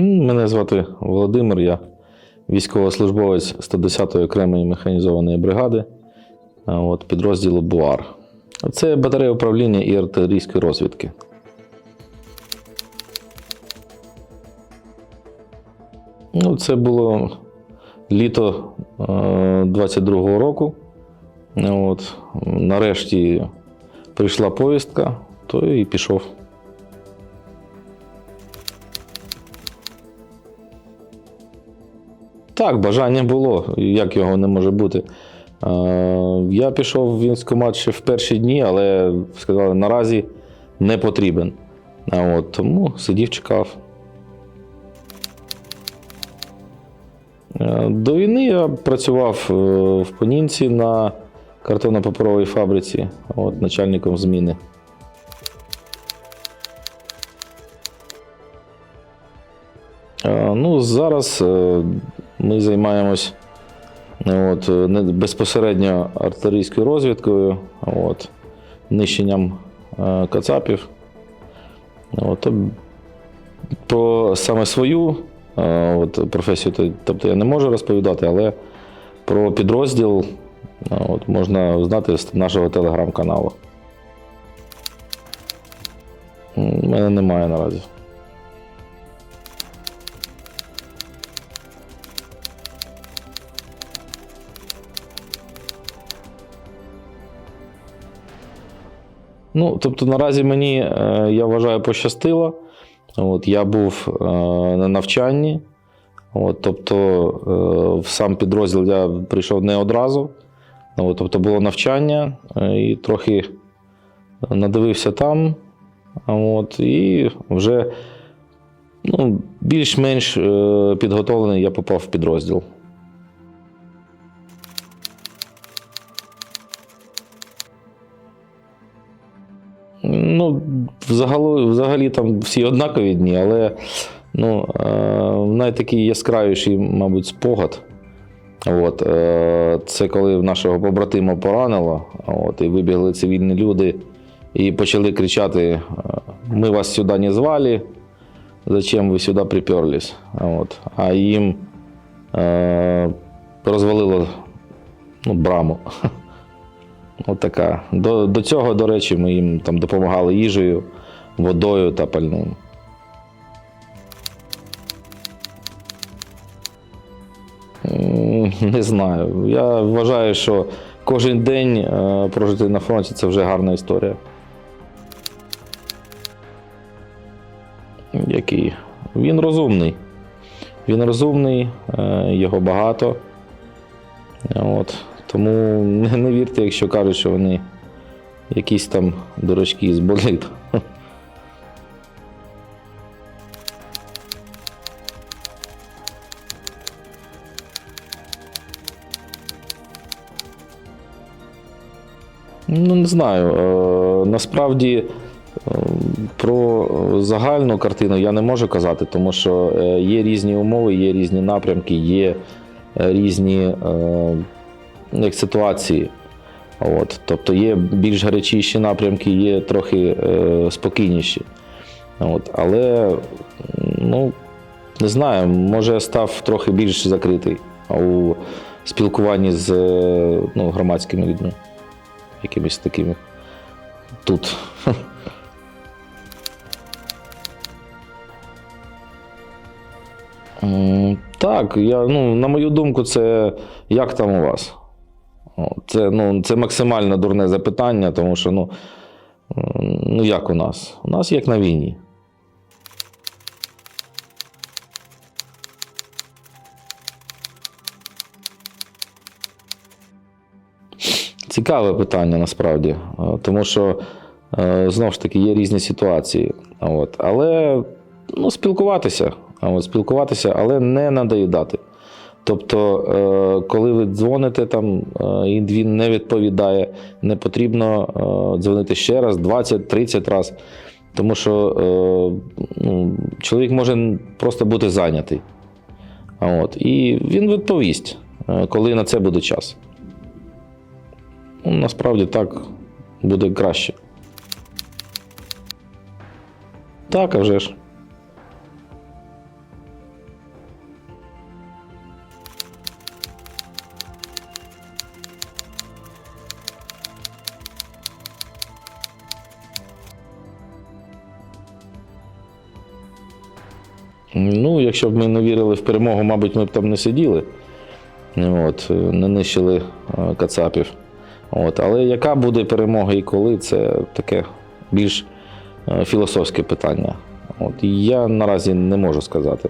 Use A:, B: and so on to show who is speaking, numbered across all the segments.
A: Мене звати Володимир, я військовослужбовець 110-ї окремої механізованої бригади от, підрозділу БУАР. Це батарея управління і артилерійської розвідки. Ну, це було літо е, 22-го року. От, нарешті прийшла повістка, то і пішов. Так, бажання було. Як його не може бути? Е, Я пішов в військкомат ще в перші дні, але сказали, наразі не потрібен. От, тому сидів, чекав. Е, До війни я працював е, в Понінці на картонно-паперовій фабриці, от, начальником зміни. Ну, зараз ми займаємось е, от, е, безпосередньо артилерійською розвідкою, от, нищенням е, кацапів. От, про саме свою е, от, професію, тобто я не можу розповідати, але про підрозділ е, от, можна знати з нашого телеграм-каналу. У мене немає наразі. Ну, тобто, наразі мені, е, я вважаю, пощастило. От, я був е, на навчанні. От, тобто, е, в сам підрозділ я прийшов не одразу. От, тобто було навчання і трохи надивився там. От, і вже ну, більш-менш підготовлений я попав в підрозділ. Ну, взагалі, взагалі там всі однакові дні, але ну, е, найтакий яскравіший, мабуть, спогад. От, е, це коли нашого побратима поранило, от, і вибігли цивільні люди і почали кричати: е, Ми вас сюди не звали, зачем ви сюди приперлись? От, а їм е, розвалило ну, браму. От така. До, до цього, до речі, ми їм там допомагали їжею, водою та пальним. Не знаю. Я вважаю, що кожен день е, прожити на фронті це вже гарна історія. Який? Він розумний. Він розумний, е, його багато. От. Тому не, вірте, якщо кажуть, що вони якісь там дурачки з боліт. Ну, не знаю. Е, насправді е, про загальну картину я не можу казати, тому що е, є різні умови, є різні напрямки, є різні як ситуації. От, тобто є більш гарячіші напрямки, є трохи е, спокійніші. От, але ну, не знаю, може я став трохи більш закритий у спілкуванні з ну, громадськими людьми, якимись такими тут. Так, я, ну, на мою думку, це як там у вас? Це, ну, це максимально дурне запитання, тому що ну, ну як у нас? У нас як на війні. Цікаве питання насправді, е, тому що е, знову ж таки є різні ситуації. От. Але ну, спілкуватися, от, спілкуватися, але не надоїдати. Тобто, е, коли ви дзвоните там, е, і він не відповідає, не потрібно е, дзвонити ще раз, 20-30 разів. Тому що ну, чоловік може просто бути зайнятий. От, і він відповість, коли на це буде час. Ну, насправді так буде краще. Так, а вже ж. Ну, якщо б ми не вірили в перемогу, мабуть, ми б там не сиділи. От, не нищили е, кацапів. От, але яка буде перемога і коли, це таке більш е, філософське питання. От, я наразі не можу сказати.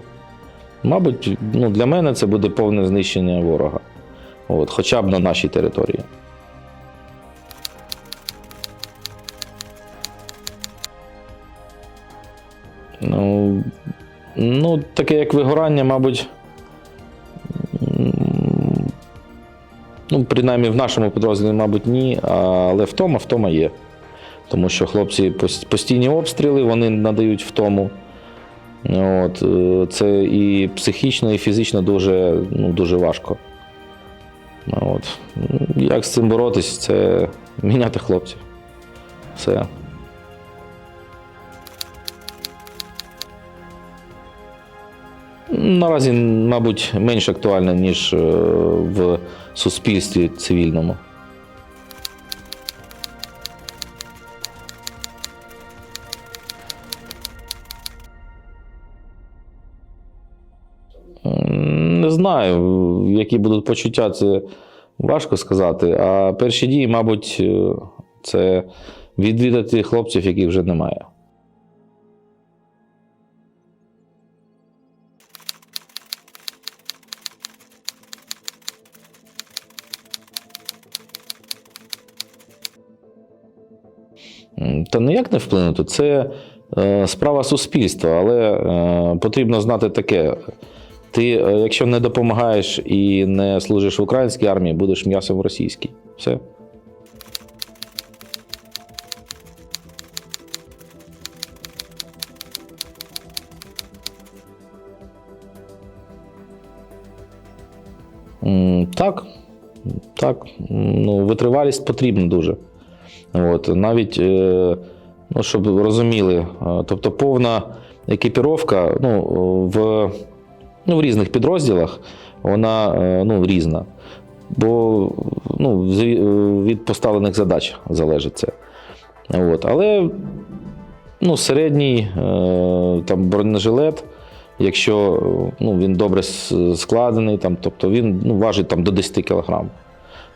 A: Мабуть, ну, для мене це буде повне знищення ворога. От, хоча б на нашій території. Ну, таке як вигорання, мабуть. Ну, принаймні в нашому підрозділі, мабуть, ні, але втома, втома є. Тому що хлопці постійні обстріли, вони надають втому. От, е, це і психічно, і фізично дуже, ну, дуже важко. От. Як з цим боротись, це міняти хлопців. Все. Наразі, мабуть, менш актуальне, ніж е, в суспільстві цивільному. Не знаю, які будуть почуття, це важко сказати. А перші дії, мабуть, е, це відвідати хлопців, яких вже немає. Та ніяк не вплинути. Це е, справа суспільства, але е, потрібно знати таке. Ти, е, якщо не допомагаєш і не служиш в українській армії, будеш м'ясом в російській. Все. Так, так. Ну, витривалість потрібна дуже. От, навіть, е, ну, щоб розуміли, е, тобто повна екіпіровка ну, в, ну, в різних підрозділах вона е, ну, різна. Бо ну, від поставлених задач залежить це. От. Але ну, середній там, бронежилет, якщо ну, він добре складений, там, тобто він ну, важить там, до 10 кг.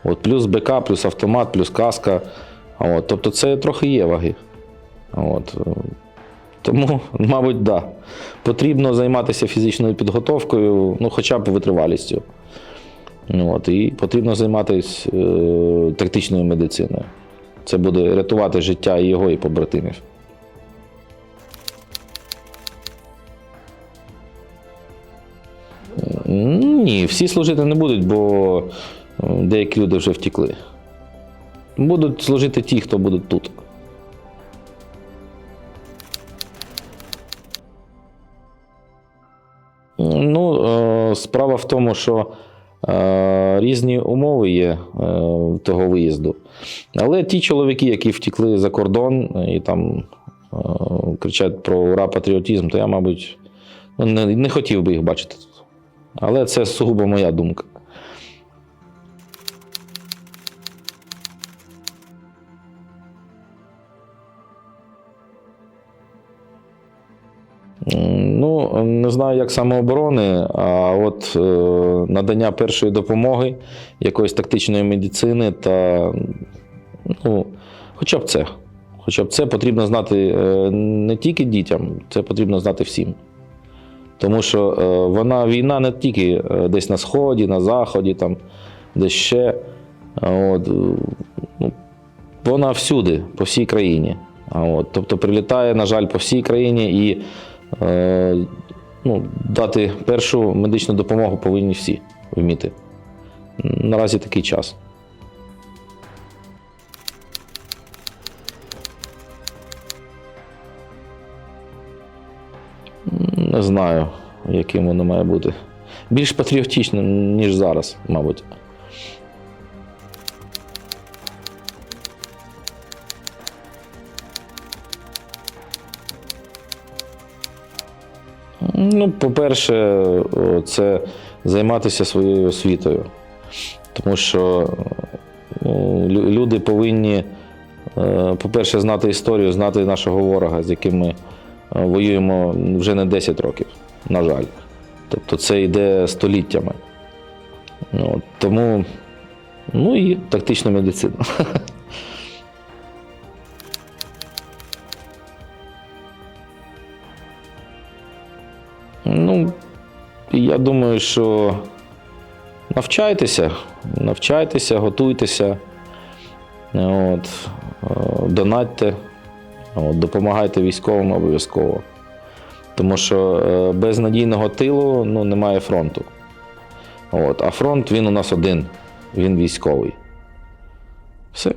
A: От, плюс БК, плюс автомат, плюс каска. От, тобто це трохи є ваги. От. е, Тому, мабуть, да. Потрібно займатися фізичною підготовкою, ну, хоча б витривалістю. От, і потрібно займатися е, тактичною медициною. Це буде рятувати життя і його, і побратимів. Ні, всі служити не будуть, бо е, деякі люди вже втікли. Будуть служити ті, хто будуть тут. Ну, е, справа в тому, що е, різні умови є е, того виїзду. Але ті чоловіки, які втекли за кордон і там кричать про ура патріотизм, то я, мабуть, ну, не хотів би їх бачити тут. Але це сугубо моя думка. Знаю, як самооборони, а от е, надання першої допомоги, якоїсь тактичної медицини та ну, хоча б це. Хоча б це потрібно знати е, не тільки дітям, це потрібно знати всім. Тому що е, вона війна не тільки десь на Сході, на Заході, там, десь ще. От, ну, вона всюди, по всій країні. От, тобто прилітає, на жаль, по всій країні і ну, дати першу медичну допомогу повинні всі вміти. Наразі такий час. Не знаю, яким воно має бути. Більш патріотичним, ніж зараз, мабуть. Ну, по-перше, це займатися своєю освітою. Тому що ну, люди повинні, е, по-перше, знати історію, знати нашого ворога, з яким ми е, воюємо вже не 10 років. на жаль. Тобто це йде століттями. Ну, тому, ну і тактична медицина. Ну, я думаю, що навчайтеся, навчайтеся, готуйтеся, от, е, донатьте, от, допомагайте військовим обов'язково. Тому що е, без надійного тилу ну, немає фронту. От, а фронт він у нас один, він військовий. Все.